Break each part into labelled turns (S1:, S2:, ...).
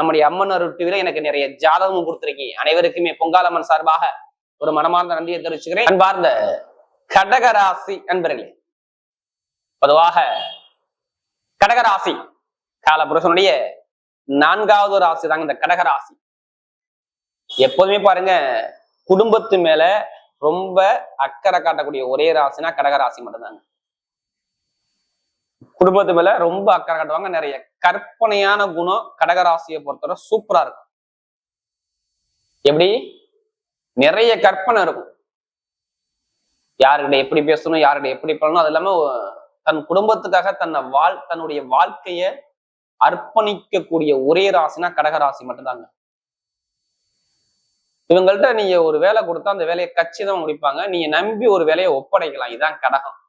S1: நம்முடைய அம்மன் அருள் டிவில எனக்கு நிறைய ஜாதகமும் கொடுத்துருக்கீங்க அனைவருக்குமே பொங்காலம்மன் சார்பாக ஒரு மனமார்ந்த நன்றியை தெரிவிச்சுக்கிறேன். அன்பார்ந்த கடகராசி நண்பர்களே பொதுவாக கடகராசி காலபுருஷனுடைய நான்காவது ராசி தாங்க இந்த கடகராசி. எப்போதுமே பாருங்க குடும்பத்து மேல ரொம்ப அக்கறை காட்டக்கூடிய ஒரே ராசினா கடகராசி மட்டும்தாங்க. குடும்பத்து மேல ரொம்ப அக்கறை காட்டுவாங்க. நிறைய கற்பனையான குணம் கடகராசியை பொறுத்தவரை சூப்பரா இருக்கும். எப்படி? நிறைய கற்பனை இருக்கும். யாருக்கிட்ட எப்படி பேசணும் யாருக்கிட்ட எப்படி பண்ணணும் அது இல்லாம தன் குடும்பத்துக்காக தன்னை வாழ் தன்னுடைய வாழ்க்கைய அர்ப்பணிக்கக்கூடிய ஒரே ராசினா கடகராசி மட்டும்தாங்க. இவங்கள்ட்ட நீங்க ஒரு வேலை கொடுத்தா அந்த வேலையை கச்சிதமா முடிப்பாங்க. நீங்க நம்பி ஒரு வேலையை ஒப்படைக்கலாம். இதான் கடகம்.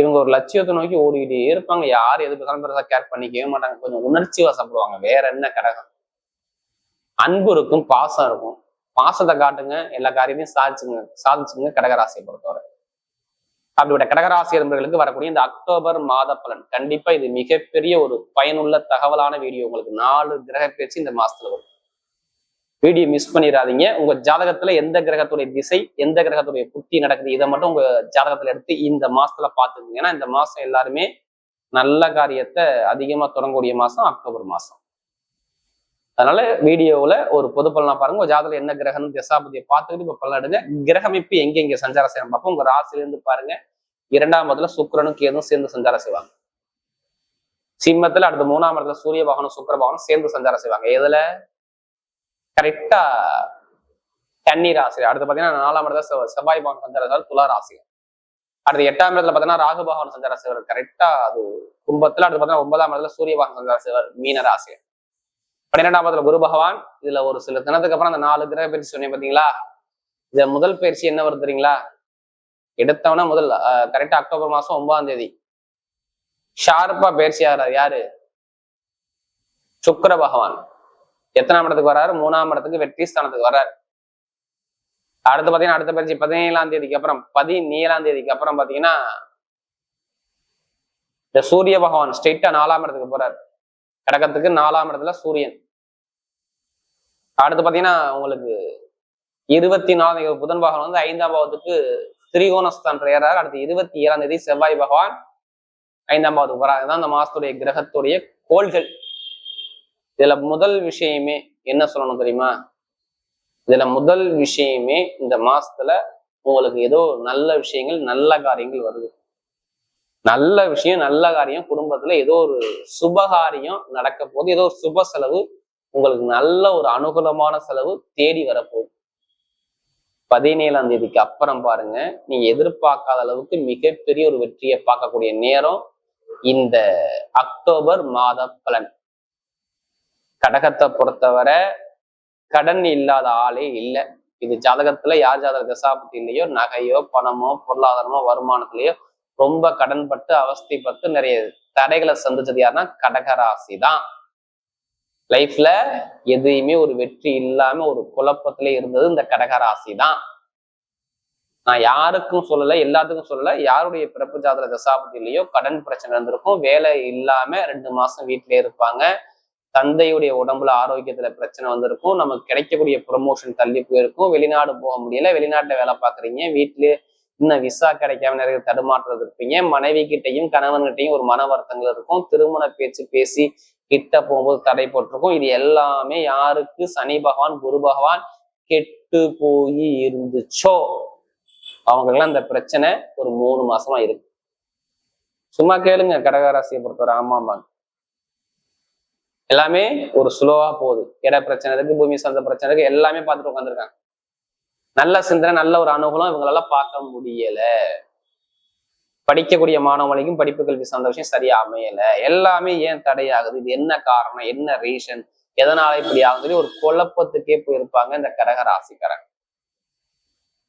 S1: இவங்க ஒரு லட்சியத்தை நோக்கி ஓடிக்கிட்டே இருப்பாங்க. யார் எது பேசாலும் பெருசா கேர் பண்ணிக்கவே மாட்டாங்க. கொஞ்சம் உணர்ச்சி வசப்படுவாங்க வேற என்ன கடகம்? அன்பு இருக்கும் பாசம் இருக்கும். பாசத்தை காட்டுங்க. எல்லா காரியத்தையும் சாதிச்சுங்க சாதிச்சுங்க கடகராசியை பொறுத்தவரை. அப்படிப்பட்ட கடகராசி நண்பர்களுக்கு வரக்கூடிய இந்த அக்டோபர் மாத பலன். கண்டிப்பா இது மிகப்பெரிய ஒரு பயனுள்ள தகவலான வீடியோ உங்களுக்கு நாலு கிரக பேச்சு இந்த மாசத்துல வரும். வீடியோ மிஸ் பண்ணிடாதீங்க. உங்க ஜாதகத்துல எந்த கிரகத்துடைய திசை எந்த கிரகத்துடைய புத்தி நடக்குது இதை மட்டும் உங்க ஜாதகத்துல எடுத்து இந்த மாசத்துல பாத்துக்கோங்க ஏன்னா இந்த மாசம் எல்லாருமே நல்ல காரியத்தை அதிகமா தொடங்கக்கூடிய மாசம் அக்டோபர் மாசம். அதனால வீடியோவுல ஒரு பொது பலனா பாருங்க. உங்க ஜாதகத்துல என்ன கிரகம் திசாபதியை பார்த்துக்கிட்டு இப்போ பலன் எடுங்க. கிரகமைப்பு எங்க எங்க சஞ்சாரம் செய்யணும் பார்ப்போம். உங்க ராசில இருந்து பாருங்க. இரண்டாம் இடத்துல சுக்கரனும் கேதும் சேர்ந்து சஞ்சாரம் செய்வாங்க சிம்மத்துல அடுத்த மூணாம் இடத்துல சூரிய பகவானும் சுக்கர பகவானும் சேர்ந்து சஞ்சாரம் செய்வாங்க எதுல? கரெக்டா கன்னி ராசி அடுத்து பாத்தீங்கன்னா நாலாம் இடத்துல செவ்வாய் பகவான் சஞ்சாரம் துலா ராசி அடுத்து எட்டாம் இடத்துல பாத்தீங்கன்னா ராகு பகவான் கரெக்டா அது கும்பத்துல அடுத்து பாத்தீங்கன்னா ஒன்பதாம் இடத்துல சூரிய பகவான் சஞ்சாரம் மீன ராசி பன்னிரெண்டாம் இடத்துல குரு பகவான் இதுல ஒரு சில தினத்துக்கு அப்புறம் அந்த நாலு கிரக பயிற்சி சொன்னேன் பாத்தீங்களா? இந்த முதல் பயிற்சி என்ன வருது தெரியுங்களா? எடுத்தவனா முதல் கரெக்டா அக்டோபர் மாசம் ஒன்பதாம் தேதி. ஷார்ப்பா பயிற்சி ஆகிறார் யாரு? சுக்கர பகவான். எத்தனாம் இடத்துக்கு வர்றாரு மூணாம் இடத்துக்கு வெற்றி ஸ்தானத்துக்கு வர்றாரு அடுத்து பாத்தீங்கன்னா அடுத்த பயிற்சி பதினேழாம் தேதிக்கு அப்புறம் பதினேழாம் தேதிக்கு அப்புறம் பாத்தீங்கன்னா இந்த சூரிய பகவான் ஸ்ட்ரெயிட்டா நாலாம் இடத்துக்கு போறாரு. கடகத்துக்கு நாலாம் இடத்துல சூரியன். அடுத்து பாத்தீங்கன்னா உங்களுக்கு இருபத்தி நாலு புதன் பகவான் வந்து ஐந்தாம் பாவத்துக்கு திரிகோணஸ்தான் ஏறாரு அடுத்து இருபத்தி ஏழாம் தேதி செவ்வாய் பகவான் ஐந்தாம் பாவத்துக்கு போறாரு. இதுதான் அந்த மாசத்துடைய கிரகத்துடைய கோள்கள். இதுல முதல் விஷயமே என்ன சொல்லணும் தெரியுமா? இதுல முதல் விஷயமே இந்த மாசத்துல உங்களுக்கு ஏதோ நல்ல விஷயங்கள் நல்ல காரியங்கள் வருது. நல்ல விஷயம் நல்ல காரியம் குடும்பத்துல ஏதோ ஒரு சுபகாரியம் நடக்க போகுது. ஏதோ ஒரு சுப செலவு உங்களுக்கு நல்ல ஒரு அனுகூலமான செலவு தேடி வரப்போகுது. பதினேழாம் தேதிக்கு அப்புறம் பாருங்க நீங்க எதிர்பார்க்காத அளவுக்கு மிகப்பெரிய ஒரு வெற்றியை பார்க்கக்கூடிய நேரம் இந்த அக்டோபர் மாத பலன். கடகத்தை பொறுத்தவரை கடன் இல்லாத ஆளே இல்லை. இது ஜாதகத்துல யார் ஜாதக தசாபத்திலையோ நகையோ பணமோ பொருளாதாரமோ வருமானத்திலேயோ ரொம்ப கடன்பட்டு அவஸ்தைப்பட்டு நிறைய தடைகளை சந்திச்சது யாருன்னா கடகராசி தான் லைஃப்ல எதையுமே ஒரு வெற்றி இல்லாம ஒரு குழப்பத்திலே இருந்தது இந்த கடகராசி தான் நான் யாருக்கும் சொல்லல எல்லாத்துக்கும் சொல்லல யாருடைய பிறப்பு ஜாதக தசாபத்திலையோ கடன் பிரச்சனை இருந்திருக்கும் வேலை இல்லாம ரெண்டு மாசம் வீட்டிலே இருப்பாங்க. தந்தையுடைய உடம்புல ஆரோக்கியத்துல பிரச்சனை வந்திருக்கும். நமக்கு கிடைக்கக்கூடிய ப்ரொமோஷன் தள்ளி போயிருக்கும். வெளிநாடு போக முடியல. வெளிநாட்டுல வேலை பாக்குறீங்க வீட்டிலேயே இன்னும் விசா கிடைக்காம நிறைய தடுமாற்றம் இருப்பீங்க. மனைவி கிட்டையும் கணவன்கிட்டையும் ஒரு மன வருத்தங்கள் இருக்கும். திருமண பேச்சு பேசி கிட்ட போகும்போது தடை போட்டிருக்கும். இது எல்லாமே யாருக்கு? சனி பகவான் குரு பகவான் கெட்டு போய் இருந்துச்சோ? அவங்களுக்கெல்லாம் அந்த பிரச்சனை ஒரு மூணு மாசமா இருக்கு. சும்மா கேளுங்க. கடகராசியை பொறுத்தவரை. ஆமாம்பாங்க எல்லாமே ஒரு ஸ்லோவா போகுது. இட பிரச்சனை இருக்கு பூமி சார்ந்த பிரச்சனை இருக்கு எல்லாமே பார்த்துட்டு உட்காந்துருக்காங்க நல்ல சிந்தனை நல்ல ஒரு அனுகூலம் இவங்களால பார்க்க முடியல. படிக்கக்கூடிய மாணவர்களுக்கும் படிப்பு கல்வி சார்ந்த விஷயம் சரியா அமையல. எல்லாமே ஏன் தடையாகுது? இது என்ன காரணம்? என்ன ரீசன் எதனால இப்படி ஆகுது சொல்லி ஒரு குழப்பத்துக்கே போயிருப்பாங்க இந்த கடக ராசிக்காரங்க.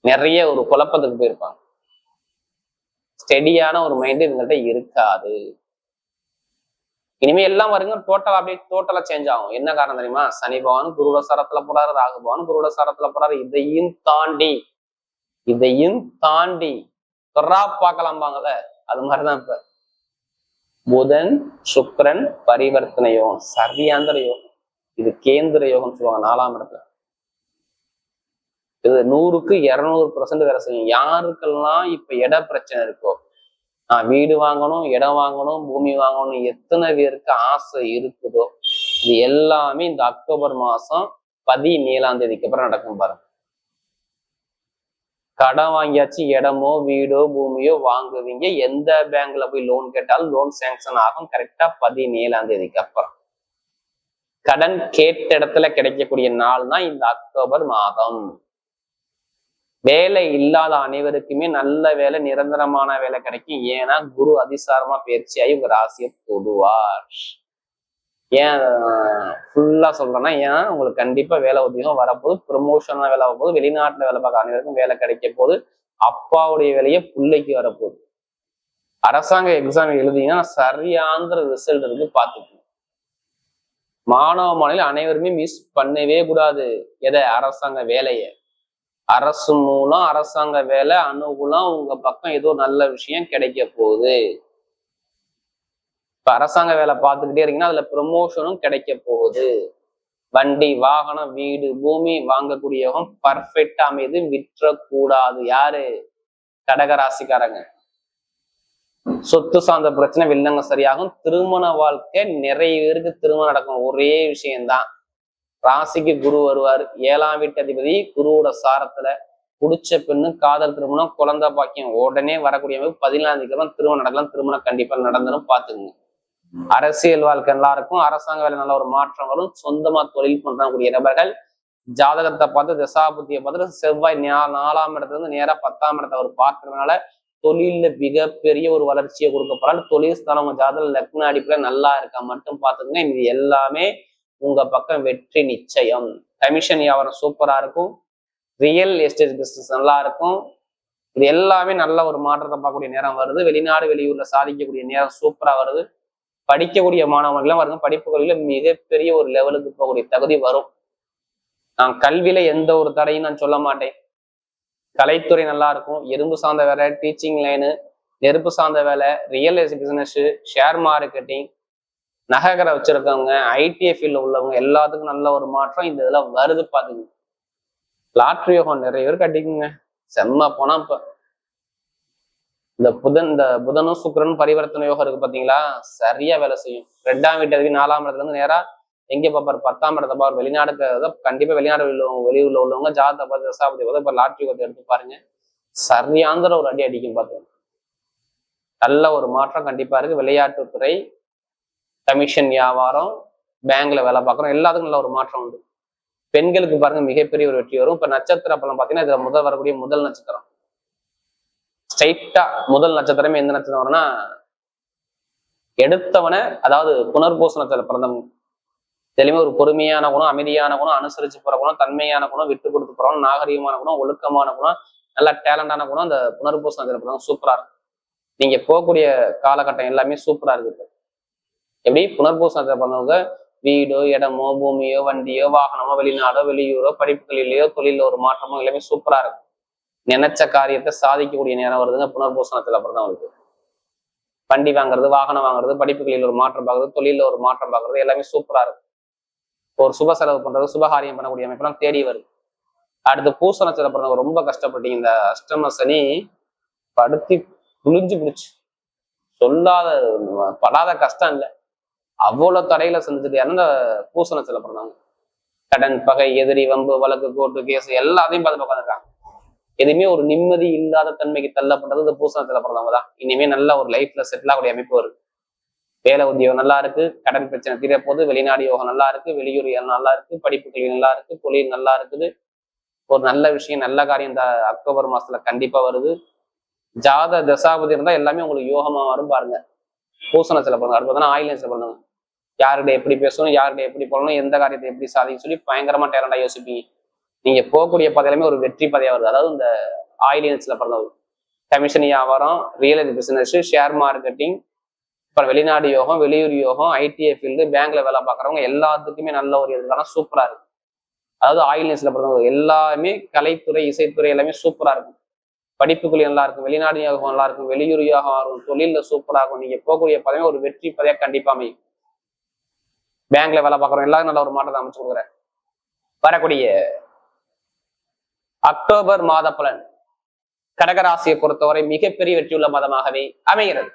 S1: நிறைய ஒரு குழப்பத்துக்கு போயிருப்பாங்க. ஸ்டெடியான ஒரு மைண்ட் இவங்கள்ட்ட இருக்காது. இனிமே எல்லாம் வருங்க டோட்டல் அப்படியே டோட்டலா சேஞ்ச் ஆகும். என்ன காரணம் தெரியுமா? சனி பகவான் குருட சாரத்துல போறாரு ராகு பகவான் குருட சாரத்துல போறாரு. இதையும் தாண்டி இதையும் தாண்டி தொடரா பார்க்கலாம்பாங்கல்ல? அது மாதிரிதான் இப்ப. புதன் சுக்கரன் பரிவர்த்தனை யோகம் சரியாந்திர யோகம். இது கேந்திர யோகம் சொல்லுவாங்க நாலாம் இடத்துல. இது நூறுக்கு இருநூறு பர்சன்ட் வேலை செய்யும். யாருக்கெல்லாம் இப்ப இட பிரச்சனை இருக்கோ நான் வீடு வாங்கணும் இடம் வாங்கணும் பூமி வாங்கணும் எத்தனை பேருக்கு ஆசை இருக்குதோ இது எல்லாமே இந்த அக்டோபர் மாசம் பதினேழாம் தேதிக்கு அப்புறம் நடக்கும் பாருங்க. கடன் வாங்கியாச்சு இடமோ வீடோ பூமியோ வாங்குவீங்க. எந்த பேங்க்ல போய் லோன் கேட்டாலும் லோன் சேங்ஷன் ஆகும். கரெக்டா பதினேழாம் தேதிக்கு அப்புறம். கடன் கேட்ட இடத்துல கிடைக்கக்கூடிய நாள் தான் இந்த அக்டோபர் மாதம். வேலை இல்லாத அனைவருக்குமே நல்ல வேலை நிரந்தரமான வேலை கிடைக்கும். ஏன்னா குரு அதிசாரமா பயிற்சியாகி உங்க ராசியை தொடுவார். ஏன் ஃபுல்லா சொல்றேன்னா ஏன்னா உங்களுக்கு கண்டிப்பா வேலை உதயம் வரப்போது ப்ரொமோஷனா வேலை வரப்போது வெளிநாட்டுல வேலை பார்க்க அனைவருக்கும் வேலை கிடைக்க போது அப்பாவுடைய வேலையை பிள்ளைக்கு வரப்போகுது. அரசாங்க எக்ஸாம் எழுதிங்கன்னா சரியாந்திர ரிசல்ட் இருக்கு பார்த்துக்கணும். மாணவ மாநில அனைவருமே மிஸ் பண்ணவே கூடாது. எதை? அரசாங்க வேலையை. அரசு மூலம் அரசாங்க வேலை அனுகூலம் உங்க பக்கம் ஏதோ நல்ல விஷயம் கிடைக்க போகுது. இப்ப அரசாங்க வேலை பார்த்துக்கிட்டே இருக்கீங்கன்னா அதுல ப்ரொமோஷனும் கிடைக்க போகுது. வண்டி வாகனம் வீடு பூமி வாங்கக்கூடியவங்க பர்ஃபெக்டா அமைது விற்றக்கூடாது. யாரு? கடகராசிக்காரங்க. சொத்து சார்ந்த பிரச்சனை வில்லங்க சரியாகும். திருமண வாழ்க்கை நிறைய பேருக்கு திருமணம் நடக்கும். ஒரே விஷயம்தான். ராசிக்கு குரு வருவார். ஏழாம் வீட்டு அதிபதி குருவோட சாரத்துல புடிச்ச பெண்ணு காதல் திருமணம் குழந்தை பாக்கியம். உடனே வரக்கூடிய பதினாலாம் தேதி திருமணம் நடக்கலாம். திருமணம் கண்டிப்பா நடந்தனும் பாத்துக்கோங்க அரசியல் வாழ்க்கை நல்லா இருக்கும். அரசாங்க வேலை நல்ல ஒரு மாற்றம் வரும். சொந்தமா தொழில் பண்றக்கூடிய நபர்கள் ஜாதகத்தை பார்த்து திசாபுத்தியை பார்த்து செவ்வாய் நாலாம் இடத்துல இருந்து நேரா பத்தாம் இடத்தை அவர் பார்க்கறதுனால தொழில்ல மிகப்பெரிய ஒரு வளர்ச்சியை கொடுக்க போறாரு. தொழில் ஸ்தலம் உங்க ஜாதக லக்ன அடிப்படையில நல்லா இருக்கா? மட்டும் பார்த்துக்கோங்க. இது எல்லாமே உங்க பக்கம் வெற்றி நிச்சயம். கமிஷன் வியாபாரம் சூப்பரா இருக்கும். ரியல் எஸ்டேட் பிசினஸ் நல்லா இருக்கும். இது எல்லாமே நல்ல ஒரு மாற்றத்தை பார்க்கக்கூடிய நேரம் வருது. வெளிநாடு வெளியூர்ல சாதிக்கக்கூடிய நேரம் சூப்பரா வருது. படிக்கக்கூடிய மாணவர்கள்லாம் வருங்க. படிப்புகளில மிகப்பெரிய ஒரு லெவலுக்கு போகக்கூடிய தகுதி வரும். நான் கல்வியில எந்த ஒரு தடையும் நான் சொல்ல மாட்டேன். கலைத்துறை நல்லா இருக்கும். எறும்பு சார்ந்த வேலை டீச்சிங் லைனு நெருப்பு சார்ந்த வேலை real estate business share marketing நகைக்கடை வச்சிருக்கவங்க ஐடிஎஃப்ல உள்ளவங்க எல்லாத்துக்கும் நல்ல ஒரு மாற்றம் இந்த இதெல்லாம் வருது பாத்துங்க லாட்ரி யோகம் நிறைய பேர் கட்டிக்குங்க. செம்ம போனா இப்ப. இந்த புதன் இந்த புதனும் சுக்கரனும் பரிவர்த்தனை யோகம் இருக்கு பாத்தீங்களா? சரியா வேலை செய்யும். ரெண்டாம் வீட்டு நாலாம் இடத்துல இருந்து நேரா எங்க பார்ப்பார் பத்தாம் இடத்த பார்ப்பார் வெளிநாடுக்கு கண்டிப்பா வெளிநாடு வெளியூர்ல உள்ளவங்க ஜாதகத்தை பார்த்து தசாபதி பார்த்து இப்ப லாட்ரி யோகத்தை எடுத்து பாருங்க. சரியாந்திர ஒரு அடி அடிக்கும் பார்த்து நல்ல ஒரு மாற்றம் கண்டிப்பா இருக்கு. விளையாட்டுத்துறை கமிஷன் வியாபாரம் பேங்க்ல வேலை பார்க்குறோம். எல்லாத்துக்கும் நல்ல ஒரு மாற்றம் உண்டு. பெண்களுக்கு பாருங்க மிகப்பெரிய ஒரு வெற்றி வரும். இப்ப நட்சத்திர பலம் பார்த்தீங்கன்னா இதுல முதல் வரக்கூடிய முதல் நட்சத்திரம். ஸ்ட்ரைட்டா முதல் நட்சத்திரமே எந்த நட்சத்திரம் வரும்னா எடுத்தவனை அதாவது புனர்பூசணத்துல பிறந்தவங்க. தெளிவாக ஒரு பொறுமையான குணம் அமைதியான குணம் அனுசரிச்சு போற குணம் தன்மையான குணம் விட்டு கொடுத்து போறோம் நாகரிகமான குணம் ஒழுக்கமான குணம் நல்லா டேலண்டான குணம் அந்த புனர்பூசணத்துல பிறந்தவங்க சூப்பரா இருக்கும். நீங்க போகக்கூடிய காலகட்டம் எல்லாமே சூப்பரா இருக்கு எப்படி? புனர்பூசணத்தை பண்ணவங்க வீடோ இடமோ பூமியோ வண்டியோ வாகனமோ வெளிநாடோ வெளியூரோ படிப்புகளிலேயோ தொழில ஒரு மாற்றமோ எல்லாமே சூப்பரா இருக்கும் நினைச்ச காரியத்தை சாதிக்கக்கூடிய நேரம் வருதுங்க புனர்பூசணத்துல அப்புறம் தான் வருது வண்டி வாங்குறது வாகனம் வாங்குறது படிப்புகளில் ஒரு மாற்றம் பார்க்கறது தொழில ஒரு மாற்றம் பார்க்கறது எல்லாமே சூப்பரா இருக்கும் ஒரு சுப செலவு பண்றது சுபகாரியம் பண்ணக்கூடிய அமைப்பெல்லாம் தேடி வருது. அடுத்து பூச நட்சத்திரம் பிறந்தவங்க ரொம்ப கஷ்டப்பட்டீங்க இந்த அஷ்டம சனி படுத்தி புளிஞ்சு பிடிச்சு சொல்லாத படாத கஷ்டம் இல்லை. அவ்வளவு தடையில செஞ்சுட்டு இறந்த பூசணம் சில பிறந்தவங்க கடன் பகை எதிரி வம்பு வழக்கு கோர்ட்டு கேஸ் எல்லாத்தையும் பார்த்து உட்காந்துருக்காங்க எதுவுமே ஒரு நிம்மதி இல்லாத தன்மைக்கு தள்ளப்பட்டது இந்த பூசணத்துல பிறந்தவங்க தான். இனிமே நல்ல ஒரு லைஃப்ல செட்டில் ஆகக்கூடிய அமைப்பு வருது. வேலை உத்தியோகம் நல்லா இருக்கு கடன் பிரச்சனை தீர போது வெளிநாடு யோகம் நல்லா இருக்கு வெளியூர் நல்லா இருக்கு படிப்பு கல்வி நல்லா இருக்கு தொழில் நல்லா இருக்குது. ஒரு நல்ல விஷயம் நல்ல காரியம் இந்த அக்டோபர் மாசத்துல கண்டிப்பா வருது. ஜாத தசாபதி இருந்தா எல்லாமே உங்களுக்கு யோகமா வரும் பாருங்க. பூசணத்துல பிறந்த அடுத்து பார்த்தா ஆயிலன்ஸ்ல பிறந்தவங்க யார்கிட்ட எப்படி பேசணும் யார்கிட்ட எப்படி போகணும் எந்த காரியத்தை எப்படி சாதிக்க சொல்லி பயங்கரமா டேலண்டா யோசிப்பீங்க. நீங்க போகக்கூடிய பாதையிலுமே ஒரு வெற்றி பாதையா வருது. அதாவது இந்த ஆயிலியன்ஸ்ல பிறந்தவர் கமிஷன் வியாபாரம் real estate business share marketing அப்புறம் வெளிநாடு யோகம் வெளியூர் யோகம் ஐடிஐ ஃபீல்டு பேங்க்ல வேலை பார்க்குறவங்க எல்லாத்துக்குமே நல்ல ஒரு எதிர்காலம் சூப்பரா இருக்கு அதாவது ஆயிலியன்ஸ்ல பிறந்தவங்க எல்லாமே கலைத்துறை இசைத்துறை எல்லாமே சூப்பரா இருக்கும். படிப்புகள் நல்லா இருக்கும் வெளிநாடு யோகம் நல்லா இருக்கும் வெளியூர் யோகம் இருக்கும் தொழில இருக்கும். நீங்க போகக்கூடிய பதவி ஒரு வெற்றி பதையா கண்டிப்பா அமையும். பேங்க்ல வேலை பார்க்குறோம். எல்லாரும் நல்ல ஒரு மாற்றத்தை அமைச்சு கொடுக்குறேன். வரக்கூடிய அக்டோபர் மாத பலன். கடகராசியை பொறுத்தவரை மிகப்பெரிய வெற்றியுள்ள மாதமாகவே அமைகிறது.